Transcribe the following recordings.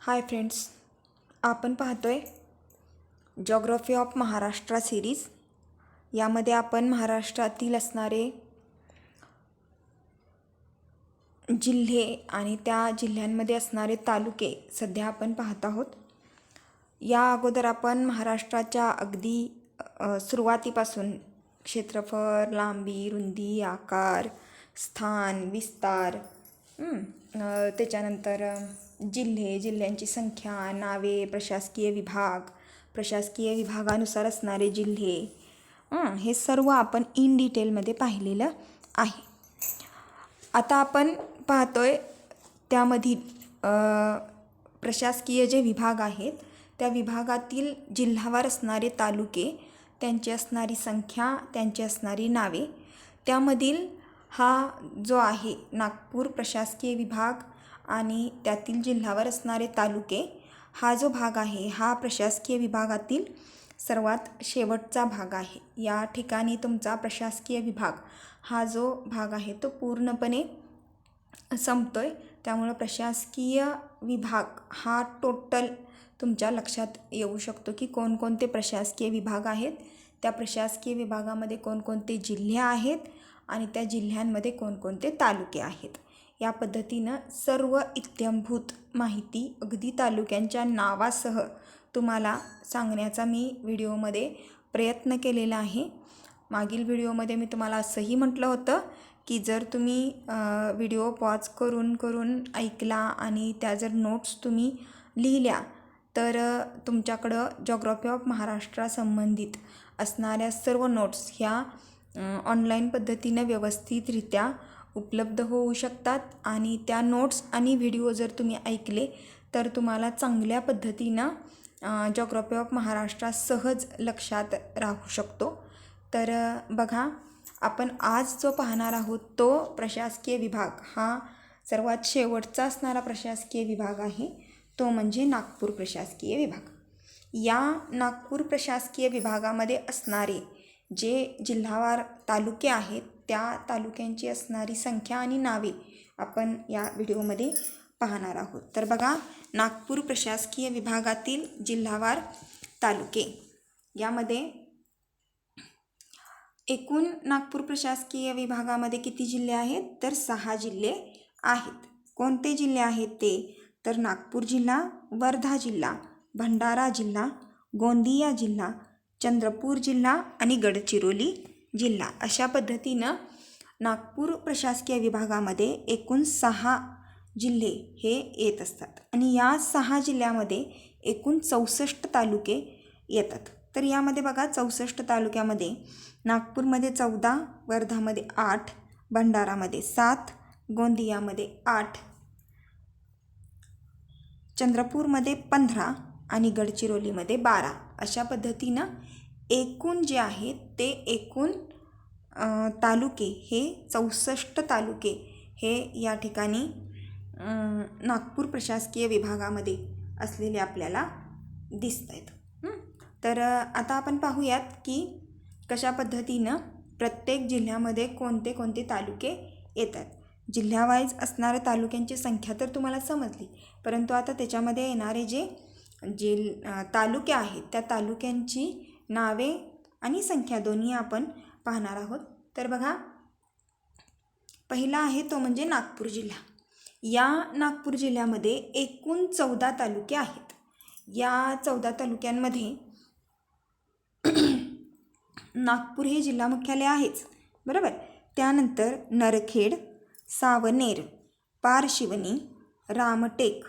Hi friends आपण पाहतो आहे जॉग्रफी ऑफ महाराष्ट्र सिरीज यामध्ये आपण महाराष्ट्रातील असणारे जिल्हे आणि त्या जिल्ह्यांमध्ये असणारे तालुके सध्या आपण पाहत आहोत. या अगोदर आपण महाराष्ट्राच्या अगदी सुरुवातीपासून क्षेत्रफळ लांबी रुंदी आकार स्थान विस्तार त्याच्यानंतर जिल्हे जिल्ह्यांची संख्या नावे प्रशासकीय विभाग प्रशासकीय विभागानुसार असणारे जिल्हे. हे सर्व आपण इन डिटेलमध्ये पाहिलेलं आहे. आता आपण पाहतोय त्यामधील प्रशासकीय जे विभाग आहेत त्या विभागातील जिल्हावार असणारे तालुके त्यांची असणारी संख्या त्यांची असणारी नावे. त्यामधील हा जो आहे नागपूर प्रशासकीय विभाग आणि त्यातील जिल्हावर असणारे तालुके हा जो भाग आहे हा प्रशासकीय विभागातील सर्वात शेवटचा भाग आहे. या ठिकाणी तुमचा प्रशासकीय विभाग हा जो भाग आहे तो पूर्णपणे संपतो आहे त्यामुळं प्रशासकीय विभाग हा टोटल तुमच्या लक्षात येऊ शकतो की कोणकोणते प्रशासकीय विभाग आहेत. त्या प्रशासकीय विभागामध्ये कोणकोणते जिल्हे आहेत आणि त्या जिल्ह्यांमध्ये कोणकोणते तालुके आहेत. या पद्धतीनं सर्व इत्यंभूत माहिती अगदी तालुक्यांच्या नावासह तुम्हाला सांगण्याचा मी व्हिडिओमध्ये प्रयत्न केलेला आहे. मागील व्हिडिओमध्ये मी तुम्हाला असंही म्हटलं होतं की जर तुम्ही व्हिडिओ पॉज करून करून ऐकला आणि त्या जर नोट्स तुम्ही लिहिल्या तर तुमच्याकडं जॉग्रॉफी ऑफ महाराष्ट्रासंबंधित असणाऱ्या सर्व नोट्स ह्या ऑनलाईन पद्धतीनं व्यवस्थितरित्या उपलब्ध होऊ शकतात. आणि त्या नोट्स आणि व्हिडिओ जर तुम्ही ऐकले तर तुम्हाला चांगल्या पद्धतीनं जॉग्रॉफी ऑफ महाराष्ट्र सहज लक्षात राहू शकतो. तर बघा आपण आज जो पाहणार आहोत तो प्रशासकीय विभाग. हा सर्वात शेवटचा असणारा प्रशासकीय विभाग आहे. तो म्हणजे नागपूर प्रशासकीय विभाग. या नागपूर प्रशासकीय विभागामध्ये असणारे जे जिल्हावार तालुके आहेत त्या तालुक्यांची असणारी संख्या आणि नावे आपण या व्हिडिओमध्ये पाहणार आहोत. तर बघा नागपूर प्रशासकीय विभागातील जिल्हावार तालुके. यामध्ये एकूण नागपूर प्रशासकीय विभागामध्ये किती जिल्हे आहेत? तर सहा जिल्हे आहेत. कोणते जिल्हे आहेत ते? तर नागपूर जिल्हा वर्धा जिल्हा भंडारा जिल्हा गोंदिया जिल्हा चंद्रपूर जिल्हा आणि गडचिरोली जिल्हा. अशा पद्धतीनं नागपूर प्रशासकीय विभागामध्ये एकूण सहा जिल्हे हे येत असतात. आणि या सहा जिल्ह्यामध्ये एकूण चौसष्ट तालुके येतात. तर यामध्ये बघा चौसष्ट तालुक्यामध्ये नागपूरमध्ये चौदा वर्धामध्ये आठ भंडारामध्ये सात गोंदियामध्ये आठ चंद्रपूरमध्ये पंधरा आणि गडचिरोलीमध्ये बारा अशा पद्धतीनं एकूण जे आहेत ते एकूण तालुके हे चौसष्ट तालुके हे या ठिकाणी नागपूर प्रशासकीय विभागामध्ये असलेले आपल्याला दिसत आहेत तर आता आपण पाहूयात की कशा पद्धतीनं प्रत्येक जिल्ह्यामध्ये कोणते कोणते तालुके येतात. जिल्ह्यावाईज असणाऱ्या तालुक्यांची संख्या तर तुम्हाला समजली परंतु आता त्याच्यामध्ये येणारे जे जिल तालुके आहेत त्या तालुक्यांची नावे आणि संख्या दोन्ही आपण पाहणार आहोत. तर बघा पहिला आहे तो म्हणजे नागपूर जिल्हा. या नागपूर जिल्ह्यामध्ये एकूण चौदा तालुके आहेत. या चौदा तालुक्यांमध्ये नागपूर हे जिल्हा मुख्यालय आहेच बरोबर? त्यानंतर नरखेड सावनेर पारशिवनी रामटेक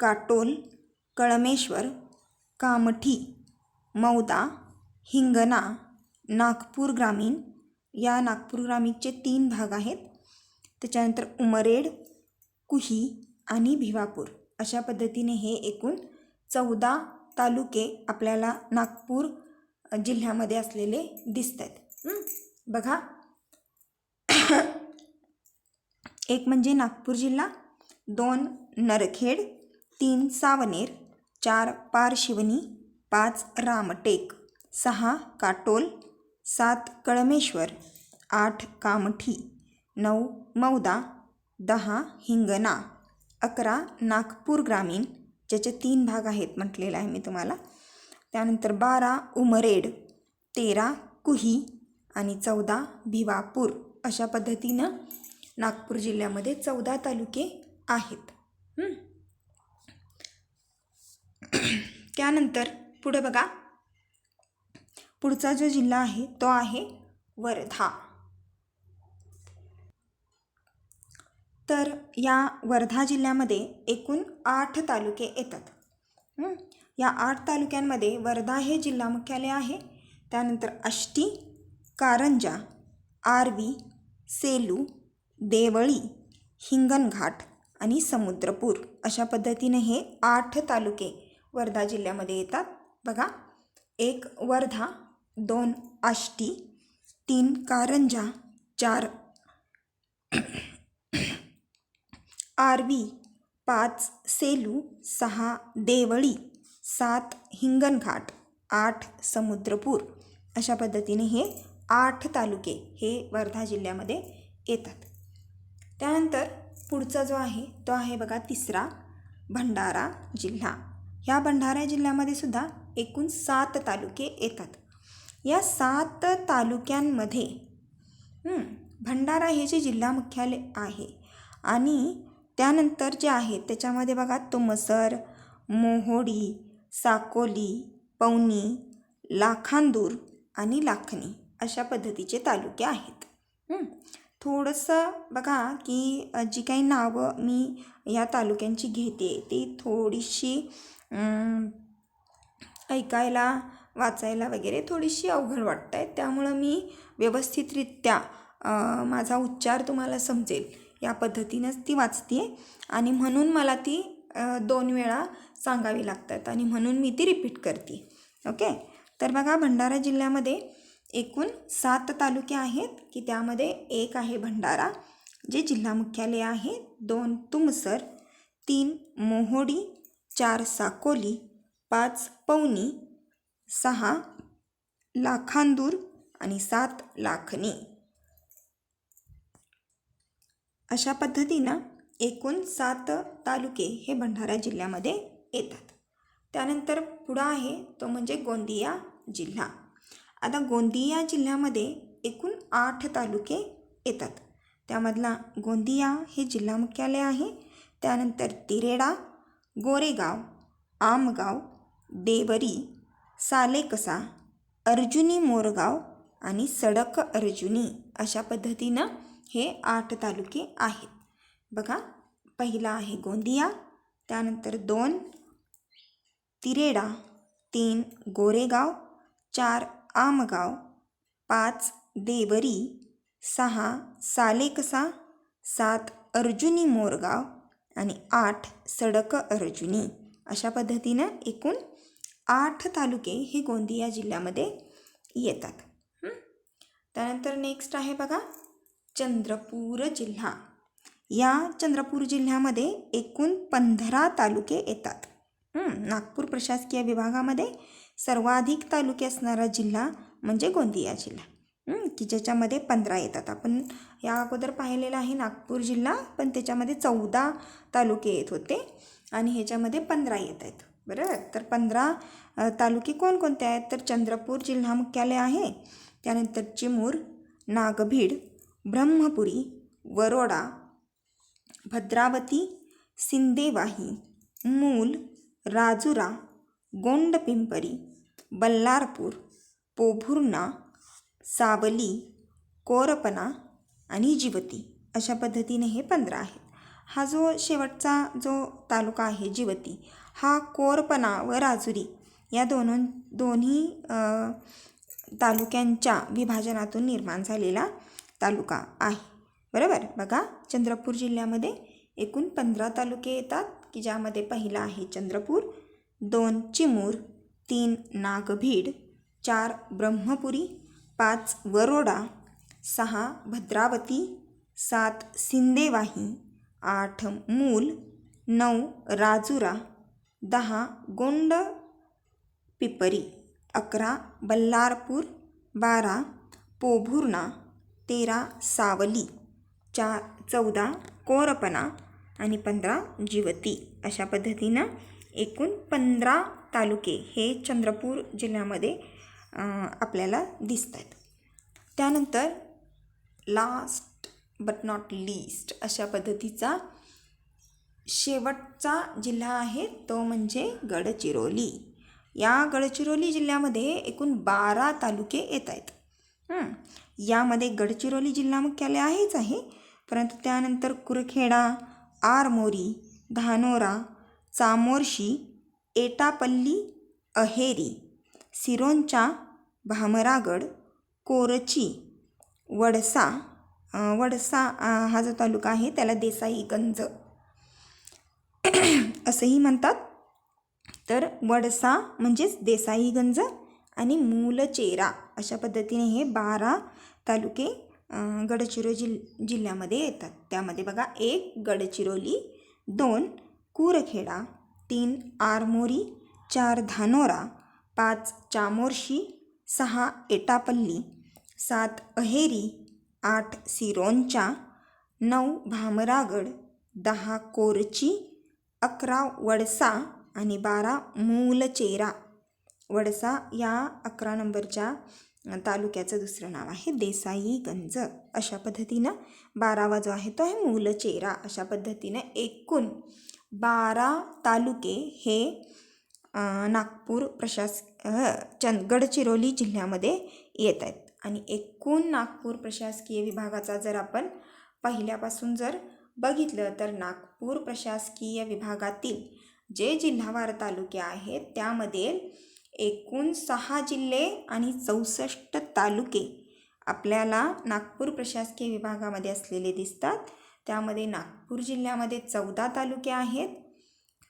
काटोल कळमेश्वर कामठी मौदा हिंगणा नागपूर ग्रामीण या नागपूर ग्रामीणचे तीन भाग आहेत. त्याच्यानंतर उमरेड कुही आणि भिवापूर. अशा पद्धतीने हे एकूण चौदा तालुके आपल्याला नागपूर जिल्ह्यामध्ये असलेले दिसत आहेत बघा. एक म्हणजे नागपूर जिल्हा दोन नरखेड तीन सावनेर चार पारशिवनी पाच रामटेक सहा काटोल सात कळमेश्वर आठ कामठी नऊ मौदा दहा हिंगणा अकरा नागपूर ग्रामीण ज्याचे तीन भाग आहेत म्हटलेलं आहे मी तुम्हाला. त्यानंतर बारा उमरेड तेरा कुही आणि चौदा भिवापूर अशा पद्धतीनं नागपूर जिल्ह्यामध्ये चौदा तालुके आहेत. त्यानंतर पुढे बघा. पुढचा जो जिल्हा आहे तो आहे वर्धा. तर या वर्धा जिल्ह्यामध्ये एकूण आठ तालुके येतात. या आठ तालुक्यांमध्ये वर्धा हे जिल्हा मुख्यालय आहे. त्यानंतर आष्टी कारंजा आर्वी सेलू देवळी हिंगणघाट आणि समुद्रपूर अशा पद्धतीने हे आठ तालुके वर्धा जिल्ह्यामध्ये येतात. बघा. एक वर्धा दोन आष्टी तीन कारंजा चार आरवी पाच सेलू सहा देवळी सात हिंगणघाट आठ समुद्रपूर. अशा पद्धतीने हे आठ तालुके हे वर्धा जिल्ह्यामध्ये येतात. त्यानंतर पुढचा जो आहे तो आहे बघा तिसरा भंडारा जिल्हा. ह्या भंडारा जिल्ह्यामध्ये सुद्धा एकूण सात तालुके येतात. या सात तालुक्यांमध्ये भंडारा हे जे जिल्हा मुख्यालय आहे आणि त्यानंतर जे आहे त्याच्यामध्ये बघा तुमसर मोहोडी साकोली पवनी लाखांदूर आणि लाखणी अशा पद्धतीचे तालुके आहेत. थोडंसं बघा की जी काही नावं मी या तालुक्यांची घेते ती थोडीशी ऐकायला वाचायला वगैरे थोडीशी अवघड वाटत आहे त्यामुळं मी व्यवस्थितरित्या माझा उच्चार तुम्हाला समजेल. या पद्धतीनंच ती वाचते आहे आणि म्हणून मला ती दोन वेळा सांगावी लागतात आणि म्हणून मी ती रिपीट करते. ओके? तर बघा भंडारा जिल्ह्यामध्ये एकूण सात तालुके आहेत की त्यामध्ये एक आहे भंडारा जे जिल्हा मुख्यालय आहे. दोन तुमसर तीन मोहोडी चार साकोली पाच पवनी सहा लाखांदूर आणि सात लाखनी. अशा पद्धतीनं एकूण सात तालुके हे भंडारा जिल्ह्यामध्ये येतात. त्यानंतर पुढं आहे तो म्हणजे गोंदिया जिल्हा. आता गोंदिया जिल्ह्यामध्ये एकूण आठ तालुके येतात. त्यामधला गोंदिया हे जिल्हा मुख्यालय आहे. त्यानंतर तिरेडा गोरेगाव आमगाव देवरी सालेकसा अर्जुनी मोरगाव आणि सडक अर्जुनी अशा पद्धतीनं हे आठ तालुके आहेत. बघा पहिला आहे गोंदिया त्यानंतर दोन तिरेडा तीन गोरेगाव चार आमगाव पाच देवरी सहा सालेकसा सात अर्जुनी मोरगाव आणि आठ सडक अर्जुनी अशा पद्धतीनं एकूण आठ तालुके हे गोंदिया जिल्ह्यामध्ये येतात. त्यानंतर नेक्स्ट आहे बघा चंद्रपूर जिल्हा. या चंद्रपूर जिल्ह्यामध्ये एकूण पंधरा तालुके येतात. नागपूर प्रशासकीय विभागामध्ये सर्वाधिक तालुके असणारा जिल्हा म्हणजे गोंदिया जिल्हा. की ज्याच्यामध्ये पंधरा येतात. आपण या अगोदर पाहिलेलं आहे नागपूर जिल्हा पण त्याच्यामध्ये चौदा तालुके येत होते आणि ह्याच्यामध्ये पंधरा येत आहेत. बरं? तर पंधरा तालुके कोणकोणते आहेत? तर चंद्रपूर जिल्हा मुख्यालय आहे. त्यानंतर चिमूर नागभीड ब्रह्मपुरी वरोडा भद्रावती सिंदेवाही मूल राजुरा गोंडपिंपरी बल्लारपूर पोभुर्णा सावली कोरपना आणि जिवती अशा पद्धतीने हे पंधरा आहेत. हा जो शेवटचा जो तालुका आहे जिवती हा कोरपणा व राजुरी या दोन दोन्ही तालुक्यांच्या विभाजनातून निर्माण झालेला तालुका आहे. बरोबर? बघा चंद्रपूर जिल्ह्यामध्ये एकूण पंधरा तालुके येतात की ज्यामध्ये पहिला आहे चंद्रपूर दोन चिमूर तीन नागभीड चार ब्रह्मपुरी पाच वरोडा सहा भद्रावती सात सिंदेवाही आठ मूल नऊ राजुरा दहा गोंड पिपरी अकरा बल्लारपूर बारा पोभुर्णा तेरा सावली चार चौदा कोरपना आणि पंधरा जिवती अशा पद्धतीनं एकूण पंधरा तालुके हे चंद्रपूर जिल्ह्यामध्ये आपल्याला दिसत आहेत त्यानंतर लास्ट बट नॉट लीस्ट अशा पद्धतीचा शेवटचा जिल्हा आहे तो म्हणजे गडचिरोली. या गडचिरोली जिल्ह्यामध्ये एकूण बारा तालुके येत आहेत. यामध्ये गडचिरोली जिल्हा मुख्यालय आहेच आहे. परंतु त्यानंतर कुरखेडा आरमोरी धानोरा चामोर्शी एटापल्ली अहेरी सिरोंचा भामरागड कोरची वडसा वडसा हा जो तालुका आहे त्याला देसाईगंज असंही म्हणतात. तर वडसा म्हणजेच देसाईगंज आणि मूलचेरा अशा पद्धतीने हे बारा तालुके गडचिरोली जिल जिल्ह्यामध्ये येतात. त्यामध्ये बघा एक गडचिरोली दोन कुरखेडा तीन आरमोरी चार धानोरा पाच चामोर्शी सहा एटापल्ली सात अहेरी आठ सिरोंचा नऊ भामरागड दहा कोरची अकरा वडसा आणि बारा मूलचेरा. वडसा या अकरा नंबरच्या तालुक्याचं दुसरं नाव आहे देसाईगंज अशा पद्धतीनं बारावा जो आहे तो आहे मूलचेरा. अशा पद्धतीनं एकूण बारा तालुके हे नागपूर प्रशास चंद गडचिरोली जिल्ह्यामध्ये येत आहेत आणि एकूण नागपूर प्रशासकीय विभागाचा जर आपण पहिल्यापासून जर बघितलं तर नागपूर प्रशासकीय विभागातील जे जिल्हावार तालुके आहेत त्यामध्ये एकूण सहा जिल्हे आणि चौसष्ट तालुके आपल्याला नागपूर प्रशासकीय विभागामध्ये असलेले दिसतात. त्यामध्ये नागपूर जिल्ह्यामध्ये चौदा तालुके आहेत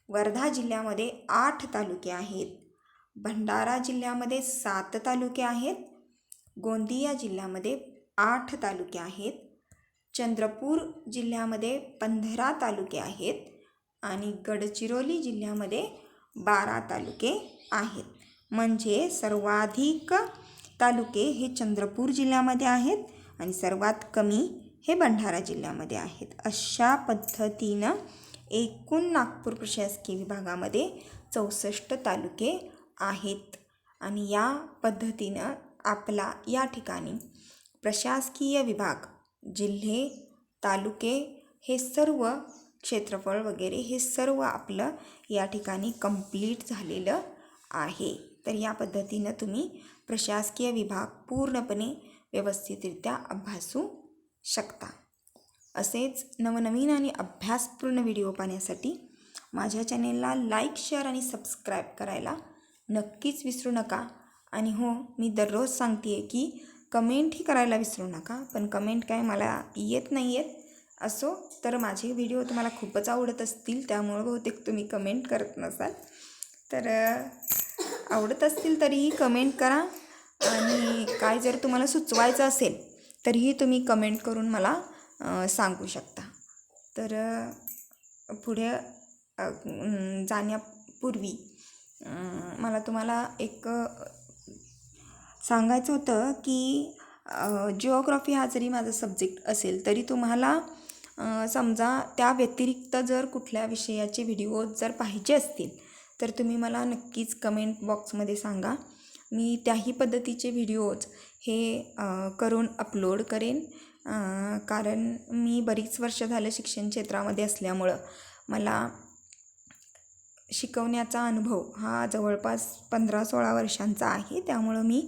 वर्धा जिल्ह्यामध्ये आठ तालुके आहेत भंडारा जिल्ह्यामध्ये सात तालुके आहेत गोंदिया जिल्ह्यामध्ये आठ तालुके आहेत चंद्रपूर जिल्ह्यामध्ये पंधरा तालुके आहेत आणि गडचिरोली जिल्ह्यामध्ये बारा तालुके आहेत. म्हणजे सर्वाधिक तालुके हे चंद्रपूर जिल्ह्यामध्ये आहेत आणि सर्वात कमी हे भंडारा जिल्ह्यामध्ये आहेत. अशा पद्धतीनं एकूण नागपूर प्रशासकीय विभागामध्ये चौसष्ट तालुके आहेत आणि या पद्धतीनं आपला या ठिकाणी प्रशासकीय विभाग जिल्हे तालुके हे सर्व क्षेत्रफळ वगैरे हे सर्व आपलं या ठिकाणी कंप्लीट झालेलं आहे. तर या पद्धतीनं तुम्ही प्रशासकीय विभाग पूर्णपणे व्यवस्थितरित्या अभ्यासू शकता. असेच नवनवीन आणि अभ्यासपूर्ण व्हिडिओ पाहण्यासाठी माझ्या चॅनेलला लाईक शेअर आणि सबस्क्राईब करायला नक्कीच विसरू नका. आणि हो मी दररोज सांगते आहे की कमेंटही करायला विसरू नका पण कमेंट काय मला येत नाही आहेत असो तर माझे व्हिडिओ तुम्हाला खूपच आवडत असतील त्यामुळं बहुतेक तुम्ही कमेंट करत नसाल. तर आवडत असतील तरीही कमेंट करा. आणि काय जर तुम्हाला सुचवायचं असेल तरीही तुम्ही कमेंट करून मला सांगू शकता. तर पुढे जाण्यापूर्वी मला तुम्हाला एक सांगायचं होतं की जिओग्राफी हा जरी माझा सब्जेक्ट असेल तरी तुम्हाला समजा त्या व्यतिरिक्त जर कुठल्या विषयाचे व्हिडिओ जर पाहिजे असतील तर तुम्ही मला नक्कीच कमेंट बॉक्समध्ये सांगा. मी त्याही पद्धतीचे व्हिडिओज हे करून अपलोड करेन. कारण मी बरीच वर्ष झालं शिक्षण क्षेत्रामध्ये असल्यामुळं मला शिकवण्याचा अनुभव हा जवळपास पंधरा सोळा वर्षांचा आहे. त्यामुळं मी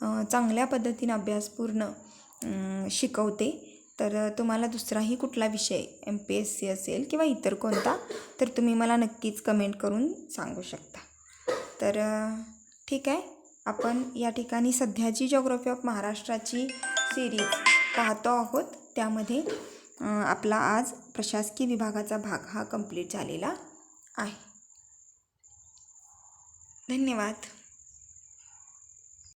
चांगल्या पद्धतीनं अभ्यासपूर्ण पूर्ण शिकवते. तर तुम्हाला दुसराही कुठला विषय एम पी एस सी असेल किंवा इतर कोणता तर तुम्ही मला नक्कीच कमेंट करून सांगू शकता. तर ठीक आहे. आपण या ठिकाणी सध्याची जॉग्रफी ऑफ महाराष्ट्राची सिरीज पाहतो आहोत. त्यामध्ये आपला आज प्रशासकीय विभागाचा भाग हा कंप्लीट झालेला आहे. धन्यवाद.